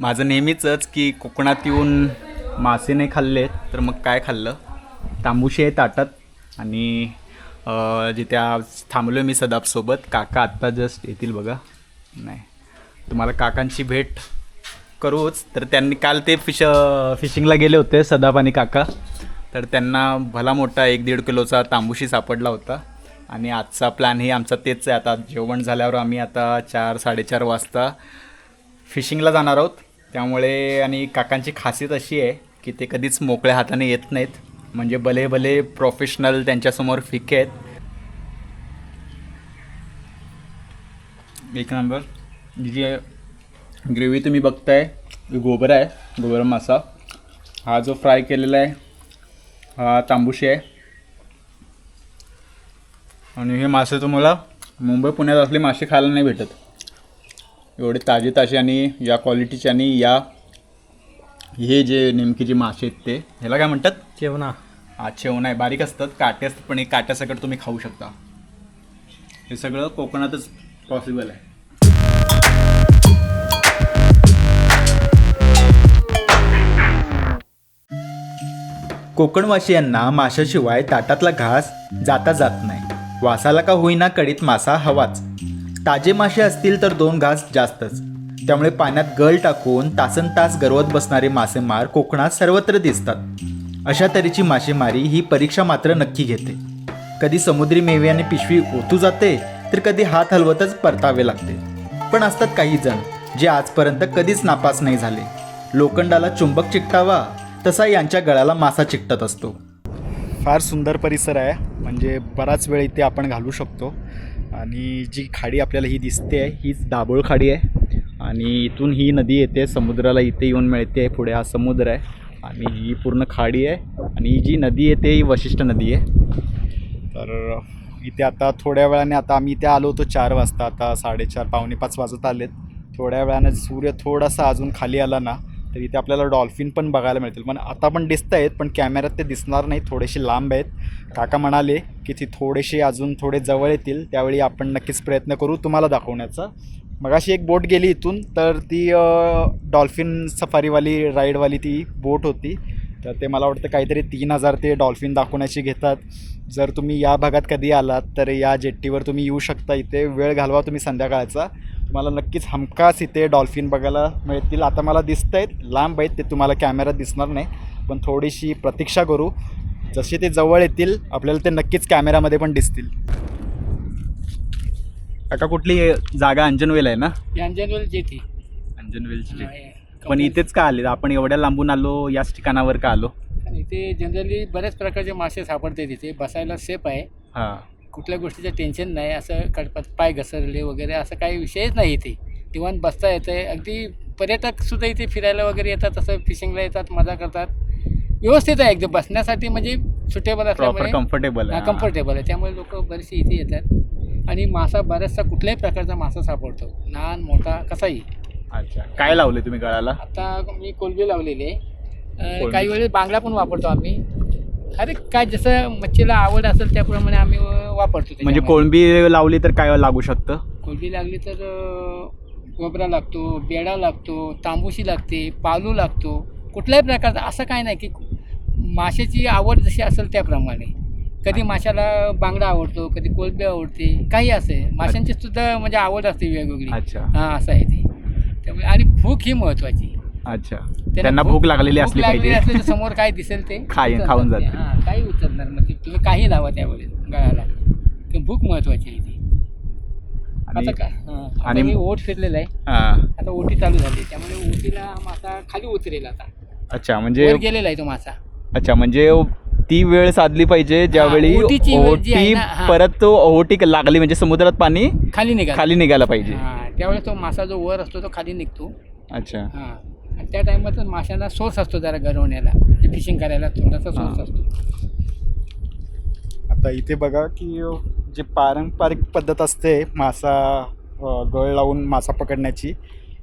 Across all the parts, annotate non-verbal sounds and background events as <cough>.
माझं नेहमीचंच की कोकणात येऊन मासे नाही खाल्ले तर मग काय खाल्लं? तांबुशी आहे ताटात आणि जिथे आज थांबलो मी सदाबसोबत काका आत्ता जस्ट येतील बघा. नाही. तुम्हाला काकांची भेट करूच. तर त्यांनी काल ते फिश फिशिंगला गेले होते सदाब आणि काका. तर त्यांना भला मोठा एक दीड किलोचा तांबुशी सापडला होता. आणि आजचा प्लॅन हे आमचा तेच आहे. आता जेवण झाल्यावर आम्ही आता चार साडेचार वाजता फिशिंगला जाणार आहोत. त्यामुळे आणि काकांची खासियत अशी आहे की ते कधीच मोकळ्या हाताने येत नाहीत. म्हणजे भले भले प्रोफेशनल त्यांच्यासमोर फिके आहेत. एक नंबर जी ग्रेव्ही तुम्ही बघताय ही गोबर आहे गोबर मासा. हा जो फ्राय केलेला आहे हा तांबुशी आहे. आणि हे मासे तुम्हाला मुंबई पुण्यात असले मासे खायला नाही भेटत. एवढे ताजे ताजे आणि या क्वालिटीचे आणि या हे जे नेमके जे मासे आहेत ते ह्याला काय म्हणतात? जेवणा. हा शेवण आहे. बारीक असतात काटे असतात पण हे काट्यासकट तुम्ही खाऊ शकता. हे सगळं कोकणातच पॉसिबल आहे. कोकणवासियांना माशाशिवाय ताटातला घास जाता जात नाही. वासाला का होईना कडीत मासा हवाच. ताजे मासे असतील तर दोन घास जास्तच. त्यामुळे पाण्यात गळ टाकून तासन तास गरवत बसणारे मासेमार कोकणात सर्वत्र दिसतात. अशा तऱ्हेची मासेमारी ही परीक्षा मात्र नक्की घेते. कधी समुद्री मेव्याने पिशवी ओतू जाते तर कधी हात हलवतच परतावे लागते. पण असतात काही जण जे आजपर्यंत कधीच नापास नाही झाले. लोखंडाला चुंबक चिकटावा तसा यांच्या गळ्याला मासा चिकटत असतो. फार सुंदर परिसर आहे. म्हणजे बराच वेळ इथे आपण घालू शकतो. आणि जी खाडी आपल्याला ही दिसते आहे हीच दाभोळ खाडी आहे. आणि इथून ही नदी येते समुद्राला इथे येऊन मिळते पुढे हा समुद्र आहे. आणि ही पूर्ण खाडी आहे. आणि ही जी नदी येते ही वशिष्ठ नदी आहे. तर इथे आता थोड्या वेळाने आता आम्ही इथे आलो होतो चार वाजता. आता साडेचार पावणे पाच वाजत आलेत. थोड्या वेळाने सूर्य थोडासा अजून खाली आला ना तर इथे आपल्याला डॉल्फिन पण बघायला मिळतील. पण आता पण दिसत आहेत पण कॅमेऱ्यात ते दिसणार नाही थोडेसे लांब आहेत. काका म्हणाले की ती थोडेसे अजून थोडे जवळ येतील. त्यावेळी आपण नक्कीच प्रयत्न करू तुम्हाला दाखवण्याचा. मगाशी एक बोट गेली इथून तर ती डॉल्फिन सफारीवाली राईडवाली ती बोट होती. तर ते मला वाटतं काहीतरी तीन हजार ते डॉल्फिन दाखवण्याची घेतात. जर तुम्ही या भागात कधी आलात तर या जेट्टीवर तुम्ही येऊ शकता. इथे वेळ घालवा तुम्ही संध्याकाळचा. तुम्हाला नक्कीच हमखास इथे डॉल्फिन बघायला मिळतील. आता मला दिसत आहेत लांब आहेत ते तुम्हाला कॅमेऱ्यात दिसणार नाही पण थोडीशी प्रतीक्षा करू. जसे ते जवळ येतील आपल्याला ते नक्कीच कॅमेऱ्यामध्ये पण दिसतील. काका कुठली जागा अंजनवेल आहे ना? यांजनवेल जेथे अंजनवेलची. पण इथेच का आले आपण एवढ्या लांबून आलो याच ठिकाणावर का आलो? इथे जनरली बऱ्याच प्रकारचे मासे सापडते तिथे बसायला सेफ आहे. हां. कुठल्या गोष्टीचं टेन्शन नाही असं कडपात पाय घसरले वगैरे असं काही विषयच नाही इथे. निवांत बसता येतं अगदी पर्यटक सुद्धा इथे फिरायला वगैरे येतात असं फिशिंगला येतात मजा करतात. व्यवस्थित आहे एकदम. बसण्यासाठी म्हणजे सुटेबल असल्यामुळे कम्फर्टेबल आहे. कम्फर्टेबल आहे. त्यामुळे लोक बरेचसे इथे येतात. आणि मासा बऱ्याचसा कुठल्याही प्रकारचा मासा सापडतो. लहान मोठा कसाही. अच्छा. काय लावले तुम्ही गळाला? आता मी कोलबी लावलेली आहे. काही वेळेस बांगडा पण वापरतो आम्ही. अरे काय जसं मच्छीला आवड असेल त्याप्रमाणे आम्ही वापरतो म्हणजे त्याच्यामध्ये. कोळंबी लावली तर काय लागू शकतं? कोलबी लागली तर अं, गोबरा लागतो बेडा लागतो तांबुशी लागते पालू लागतो. कुठल्याही प्रकारचा असं काय नाही की माशाची आवड जशी असेल त्याप्रमाणे. कधी माशाला बांगडा आवडतो कधी कोलबी आवडते काही असे माशांची सुद्धा म्हणजे आवड असते वेगवेगळी. अच्छा. हां असं आहे ते. त्यामुळे आणि भूक ही महत्त्वाची अच्छा. त्यांना भूक लागलेली असली पाहिजे. असली तर समोर काय दिसेल ते. <laughs> खाऊन ते. जाते. हां, काही उचलणार मग ते तुम्ही काही लावा त्यावेळेस गळाला. ते भूक महत्वाची आहे ती. आणि आता काय? हां, आता आणि- मी ओट फिरलेला आहे. हां. आता ओटी चालू झाली त्यामुळे ओटीला हा मासा खाली उतरेल आता. अच्छा म्हणजे वर गेलेला आहे तो मासा. अच्छा म्हणजे ती वेळ साधली पाहिजे ज्यावेळी ओहोटीची वेळ जी आहे ओटी ना, हां. परत तो ओहोटी लागली म्हणजे समुद्रात पाणी खाली निघाला. खाली निघायला पाहिजे. हां, त्यावेळेस तो मासा जो वर असतो तो खाली निघतो. अच्छा. हां. आणि त्या टायमात माशांना सोर्स असतो जरा गरवण्याला फिशिंग करायला थोडासा सोर्स हां. असतो. आता इथे बघा की जे पारंपरिक पद्धत असते मासा गळ लावून मासा पकडण्याची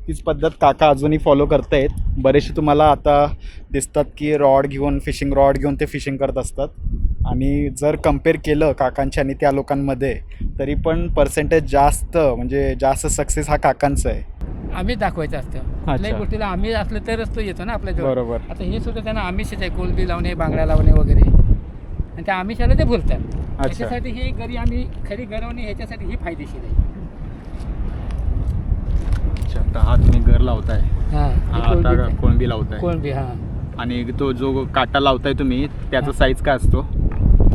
तीच पद्धत काका अजूनही फॉलो करतायत. बरेचसे तुम्हाला आता दिसतात की रॉड घेऊन फिशिंग रॉड घेऊन ते फिशिंग करत असतात. आणि जर कंपेअर केलं काकांच्या आणि त्या लोकांमध्ये तरी पण पर्सेंटेज जास्त म्हणजे जास्त सक्सेस हा काकांचा आहे. आम्हीच दाखवायचं असतं. कुठल्याही गोष्टीला आम्ही असलं तरच तो येतो ना आपल्या जवळ बरोबर. आता हे सुद्धा त्यांना आमिषच आहे कोलबी लावणे बांगड्या लावणे वगैरे. आणि त्या आमिषाला ते बोलतात. त्याच्यासाठी हे घरी आम्ही खरी गरवणे ह्याच्यासाठी ही फायदेशीर आहे. अच्छा हा तुम्ही घर लावताय. हां हा आता कोळंबी लावताय. कोलबी हां. आणि तो जो काटा लावताय तुम्ही त्याचा साईज काय असतो?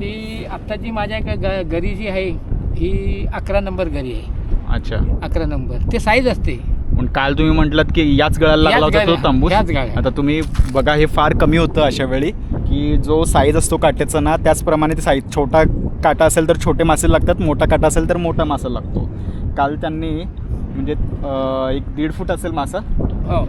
ती आत्ता जी माझ्या ग- ग- घरी जी आहे ही अकरा नंबर घरी आहे. अच्छा. अकरा नंबर. ते साईज असते. पण काल तुम्ही म्हटलात की याच गळाला लागला होता तो गळ्या- तंबूस. याच गळ्या. आता तुम्ही बघा हे फार कमी होतं अशा वेळी की जो साईज असतो काट्याचा ना त्याचप्रमाणे ते साईज छोटा काटा असेल तर छोटे मासे लागतात मोठा काटा असेल तर मोठा मासा लागतो. काल त्यांनी म्हणजे एक दीड फूट असेल मासा. हो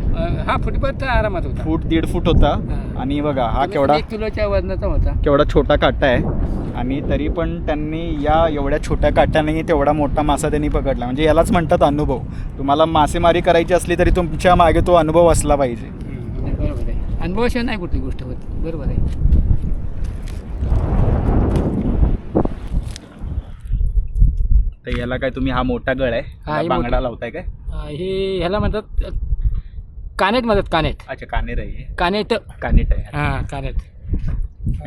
हा फुटपाथ तर आरामात होता. फूट दीड फूट होता. आणि बघा हा केवढा किलोच्या वजनाचा होता. केवढा छोटा काटा आहे. आणि तरी पण त्यांनी या एवढ्या छोट्या काट्याने तेवढा मोठा मासा त्यांनी पकडला. म्हणजे यालाच म्हणतात अनुभव. तुम्हाला मासेमारी करायची असली तरी तुमच्या मागे तो अनुभव असला पाहिजे. बरोबर आहे. अनुभवाशिवाय नाही कुठली गोष्ट होत. बरोबर आहे. तर याला काय तुम्ही हा मोठा गळ आहे? हा, हे बांगडा मोठा. लावताय काय? अं, हे ह्याला म्हणतात अं, कानेट म्हणतात कानेट. अच्छा कानेर आहे हे. कानेट. कानेट आहे. हां कानेट.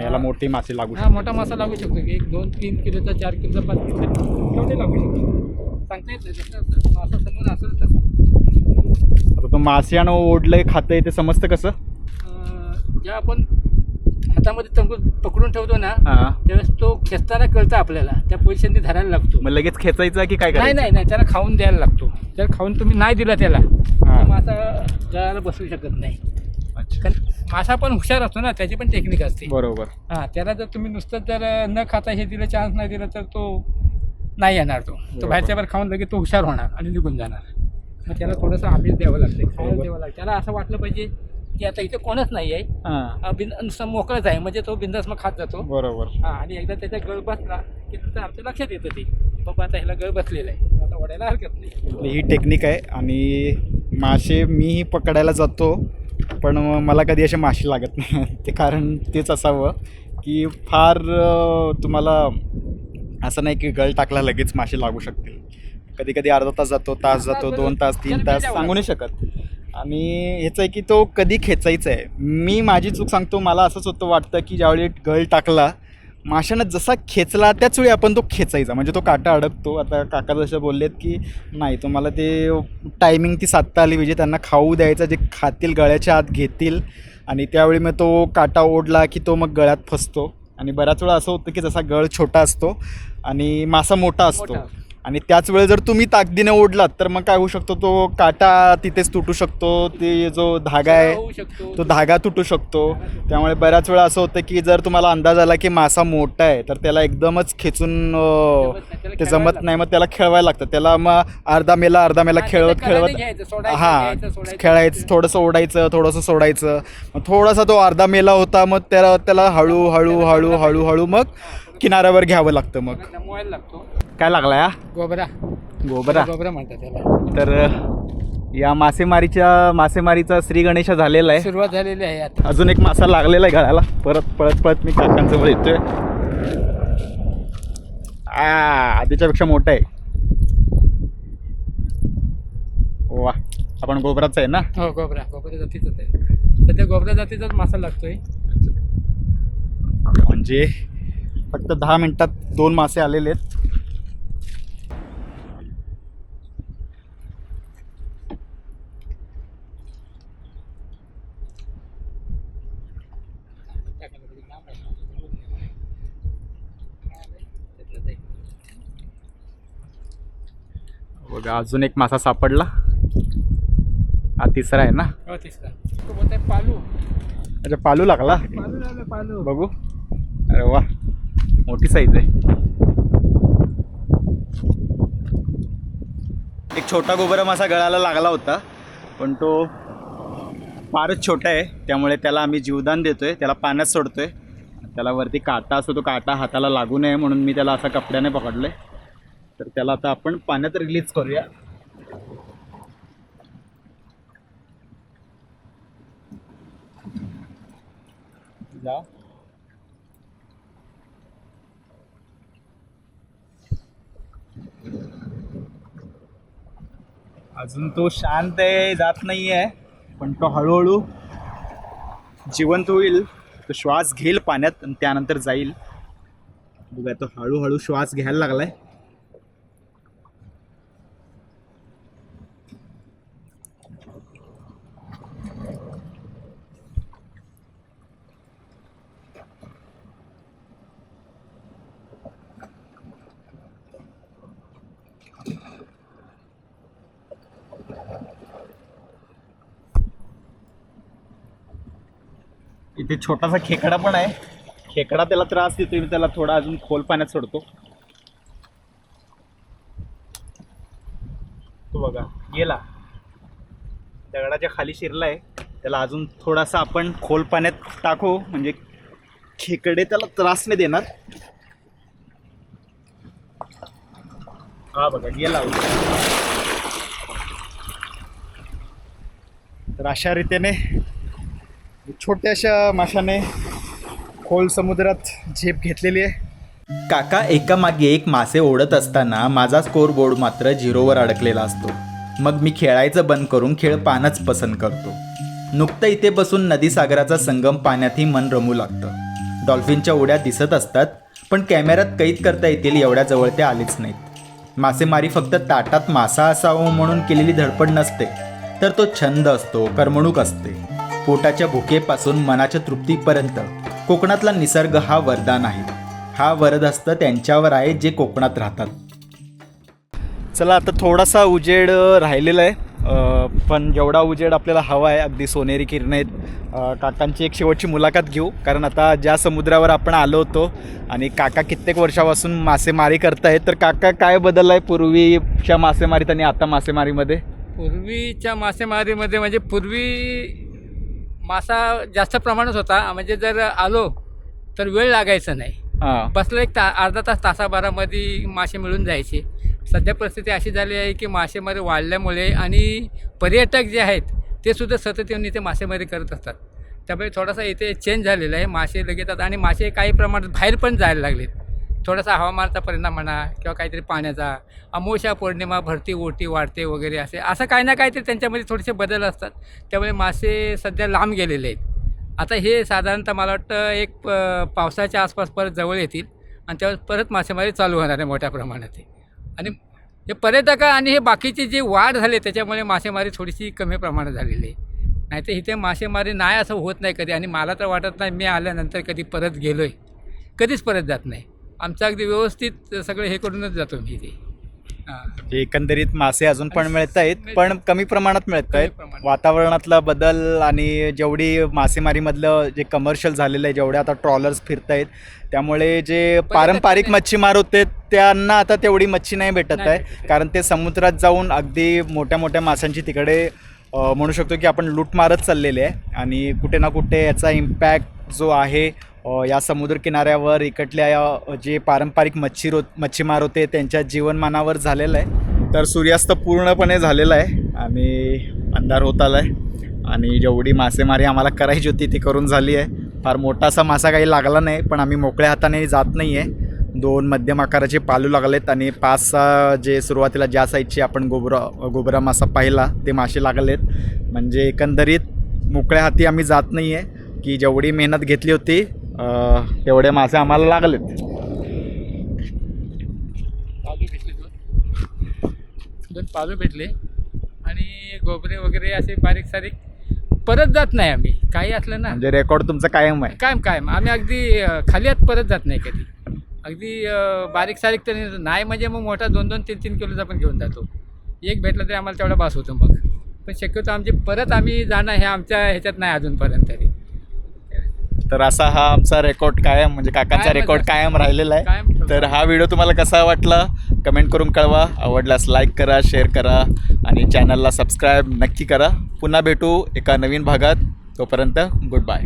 याला मोठी मासे लागू हा शकतात मोठा मासा लागू शकतो. की एक दोन तीन किलोचा चार किलोचा पाच किलोचा. केवढे लागू शकतो. सांगता येत नाही जसं मासा समोर असेल तसं. आता तो मास्यानं ओढलंय खातंय ते समजतं कसं? अं, जेव्हा आपण हातामध्ये तंबू पकडून ठेवतो ना हा. त्यावेळेस तो खेचताना कळतं आपल्याला. त्या पोझिशनने धरायला लागतो. मग लगेच खेचायचा की काय नाही करायचं? नाही नाही त्याला खाऊन द्यायला लागतो. जर खाऊन तुम्ही नाही दिला त्याला. हा. तर मासा गळाला बसू शकत नाही. अच्छा. कारण मासा पण हुशार असतो ना त्याची पण टेक्निक असते. बरोबर. हां त्याला जर तुम्ही नुसतं जर न खाता हे दिलं चान्स नाही दिला तर तो नाही येणार तो. बरोबर. तो बाहेरच्या बाहेर खाऊन लगेच तो हुशार होणार आणि निघून जाणार. मग त्याला थोडंसं आमिष द्यावं लागतं खायला बरोबर. द्यावं लागतं त्याला असं वाटलं पाहिजे की आता इथे कोणच नाही आहे. हा. बिन नुसतं मोकळंच आहे. म्हणजे तो बिंदास मग खात जातो. बरोबर. हां आणि एकदा त्याचा गळ बसला की नंतर आमच्या लक्षात येतं ते. बाबा आता ह्याला गळ बसलेला आहे. आता ओढायला हरकत नाही. ही टेक्निक आहे आणि मासे मीही पकडायला जातो पण मला कधी असे मासे लागत नाही. <laughs> ते कारण तेच असावं की फार अं, तुम्हाला असं नाही की गळ टाकला लगेच मासे लागू शकतील. कधी कधी अर्धा तास जातो तास जातो दोन तास तीन तास सांगू नाही शकत. आणि ह्याचं आहे की तो कधी खेचायचा आहे. मी माझी चूक सांगतो मला असंच होतं वाटतं की ज्यावेळी गळ टाकला माशानं जसा खेचला त्याच वेळी आपण तो खेचायचा. म्हणजे तो काटा अडकतो. आता काका जसं बोललेत की नाही तुम्हाला ते टायमिंग ती साधता आली पाहिजे. त्यांना खाऊ द्यायचं जे खातील गळ्याच्या आत घेतील. आणि त्यावेळी मग तो काटा ओढला की तो मग गळ्यात फसतो. आणि बऱ्याच वेळा असं होतं की जसा गळ छोटा असतो आणि मासा मोठा असतो. आणि त्याच वेळी जर तुम्ही ताकदीने ओढलात तर मग काय होऊ शकतो तो काटा तिथेच तुटू शकतो ते जो धागा आहे तो धागा तुटू शकतो. त्यामुळे बऱ्याच वेळा असं होतं की जर तुम्हाला अंदाज आला की मासा मोठा आहे तर त्याला एकदमच खेचून ते जमत नाही मग त्याला खेळवायला लागतं. त्याला मग अर्धा मेला अर्धा मेला खेळवत खेळवत हां खेळायचं. थोडंसं ओढायचं थोडंसं सोडायचं. मग थोडासा तो अर्धा मेला होता मग त्याला त्याला हळू हळू हळू हळू हळू मग किनाऱ्यावर घ्यावं लागतं मग. लागतो. काय लागला या गोबरा. गोबरा. गोबरा म्हणतात त्याला. तर या मासेमारीच्या मासेमारीचा श्री गणेशा झालेला आहे. सुरुवात झालेली आहे आता. अजून एक मासा लागलेला आहे गळाला परत पळत पळत मी काकांजवळ येतोय. आ आधीच्यापेक्षा मोठा आहे. वा आपण गोबराचा आहे ना? हो गोबरा. गोबरा जातीचाच आहे. सध्या गोबरा जातीचाच मासा लागतोय. म्हणजे फक्त दहा मिनिटात दोन मासे आलेले आहेत. बघा अजून एक मासा सापडला. हा तिसरा आहे ना? हो तिसरा. तो बोलताय पालू. अच्छा पालू लागला? पालू लागलं पालू. बघू. अरे वा मोठी साईज आहे. एक छोटा गोबरा मासा गळाला लागला होता पण तो फारच छोटा आहे. त्यामुळे त्याला आम्ही जीवदान देतोय त्याला पाण्यात सोडतोय. त्याला वरती काटा असतो तो काटा हाताला लागू नये म्हणून मी त्याला असा कपड्याने पकडलोय. तर त्याला आता आपण पाण्यात रिलीज करूया. जा. अजून तो शांत आहे जात नाही आहे पण तो हळूहळू जिवंत होईल. तो श्वास घेईल पाण्यात आणि त्यानंतर जाईल. बघा तो हळूहळू श्वास घ्यायला लागलाय. इथे छोटासा खेकडा पण आहे. खेकडा त्याला त्रास देतो मी त्याला थोडा अजून खोल पाण्यात सोडतो. तो बघा गेला. दगडाच्या खाली शिरलाय. त्याला अजून थोडासा आपण खोल पाण्यात टाकू. म्हणजे खेकडे त्याला त्रास नाही देणार. हा बघा गेला. तर अशा रीतीने छोट्याशा माशाने खोल समुद्रात झेप घेतलेली आहे. काका एकामागे एक मासे ओढत असताना माझा स्कोर बोर्ड मात्र झिरोवर अडकलेला असतो. मग मी खेळायचं बंद करून खेळ पाहणंच पसंत करतो. नुकतं इथे बसून नदीसागराचा संगम पाण्यातही मन रमू लागतं. डॉल्फिनच्या उड्या दिसत असतात पण कॅमेऱ्यात कैद करता येतील एवढ्या जवळ ते आलेच नाहीत. मासेमारी फक्त ताटात मासा असावं म्हणून केलेली धडपड नसते तर तो छंद असतो करमणूक असते. पोटाच्या भुकेपासून मनाच्या तृप्तीपर्यंत. कोकणातला निसर्ग हा वरदान आहे हा वरद असतं त्यांच्यावर आहे जे कोकणात राहतात. चला आता थोडासा उजेड राहिलेला आहे. पण जेवढा उजेड आपल्याला हवा आहे अगदी सोनेरी किरण आहेत. काकांची एक शेवटची मुलाखत घेऊ. कारण आता ज्या समुद्रावर आपण आलो होतो आणि काका कित्येक वर्षापासून मासेमारी करतायत तर काका काय बदल आहे पूर्वीच्या मासेमारीत आणि आता मासेमारीमध्ये? पूर्वीच्या मासेमारीमध्ये म्हणजे पूर्वी मासा जास्त प्रमाणात होता. म्हणजे जर आलो तर वेळ लागायचा नाही. हां. बसलं एक ता अर्धा तास तासाभरामध्ये मासे मिळून जायचे. सध्या परिस्थिती अशी झाली आहे की मासेमारी वाढल्यामुळे आणि पर्यटक जे आहेत ते सुद्धा सतत येऊन इथे मासेमारी करत असतात. त्यामुळे थोडासा इथे चेंज झालेला आहे. मासे लगेच आणि मासे काही प्रमाणात बाहेर पण जायला लागलेत. थोडासा हवामानाचा परिणाम म्हणा किंवा काहीतरी पाण्याचा अमोशा पौर्णिमा भरती ओटी वाढते वगैरे असे असं काही ना काहीतरी त्यांच्यामध्ये थोडेसे बदल असतात. त्यामुळे मासे सध्या लांब गेलेले आहेत. आता हे साधारणतः मला वाटतं एक प- पावसाच्या आसपास परत जवळ येतील आणि त्यावेळेस परत मासेमारी चालू होणार आहे मोठ्या प्रमाणात. आणि हे पर्यटक आणि हे बाकीची जी वाढ झाली त्याच्यामुळे मासेमारी थोडीशी कमी प्रमाणात झालेली आहे. नाही तर इथे मासेमारी नाही असं होत नाही कधी आणि मला तर वाटत नाही मी आल्यानंतर कधी परत गेलो आहे कधीच परत जात नाही. आमचं अगदी व्यवस्थित सगळं हे करूनच जातो मी इथे. हां. जे एकंदरीत मासे अजून पण मिळत आहेत पण कमी प्रमाणात मिळत आहेत. वातावरणातला बदल आणि जेवढी मासेमारीमधलं जे कमर्शियल झालेलं आहे जेवढे आता ट्रॉलर्स फिरत आहेत त्यामुळे जे पारंपरिक मच्छीमार होते त्यांना आता तेवढी मच्छी नाही भेटत आहे. कारण ते समुद्रात जाऊन अगदी मोठ्या मोठ्या माशांची तिकडे म्हणू शकतो की आपण लूट मारत चाललेले आहे. आणि कुठे ना कुठे याचा इम्पॅक्ट जो आहे या समुद्र किनाऱ्यावर इकडल्या या जे पारंपरिक मच्छी रो मच्छीमार होते त्यांच्या जीवनमानावर झालेलं आहे. तर सूर्यास्त पूर्णपणे झालेला आहे आणि अंधार होत आला आहे आणि जेवढी मासेमारी आम्हाला करायची होती ती करून झाली आहे. फार मोठासा मासा काही लागला नाही पण आम्ही मोकळ्या हाताने जात नाही आहे दोन मध्यम आकाराचे पालू लागलेत आणि पाच सहा जे सुरुवातीला ज्या साईजचे आपण गोबरा गोबरा मासा पाहिला ते मासे लागलेत. म्हणजे एकंदरीत मोकळ्या हाती आम्ही जात नाही आहे की जेवढी मेहनत घेतली होती अं, तेवढे मासे आम्हाला लागलेत. दोन पालू भेटले. आणि गोबरे वगैरे असे बारीक सारीक परत जात नाही आम्ही. काही असलं ना. म्हणजे रेकॉर्ड तुमचं कायम आहे. कायम कायम. आम्ही अगदी खाली आत परत जात नाही कधी. अगदी बारीक सारीक तरी नाही म्हणजे मग मोठा दोन दोन तीन तीन किलोचा पण घेऊन जातो. एक भेटला तरी आम्हाला तेवढा बास होतो मग. पण शक्यतो आमची परत आम्ही जाणं हे आमच्या ह्याच्यात नाही अजूनपर्यंत तरी. तर असा हा आमचा रेकॉर्ड कायम म्हणजे काकांचा रेकॉर्ड. कायम राहिलेला आहे. तर हा व्हिडिओ तुम्हाला कसा वाटला? कमेंट करून कळवा. आवडल्यास लाईक करा शेअर करा आणि चॅनलला सबस्क्राईब नक्की करा. पुन्हा भेटू एका नवीन भागात. तोपर्यंत गुड बाय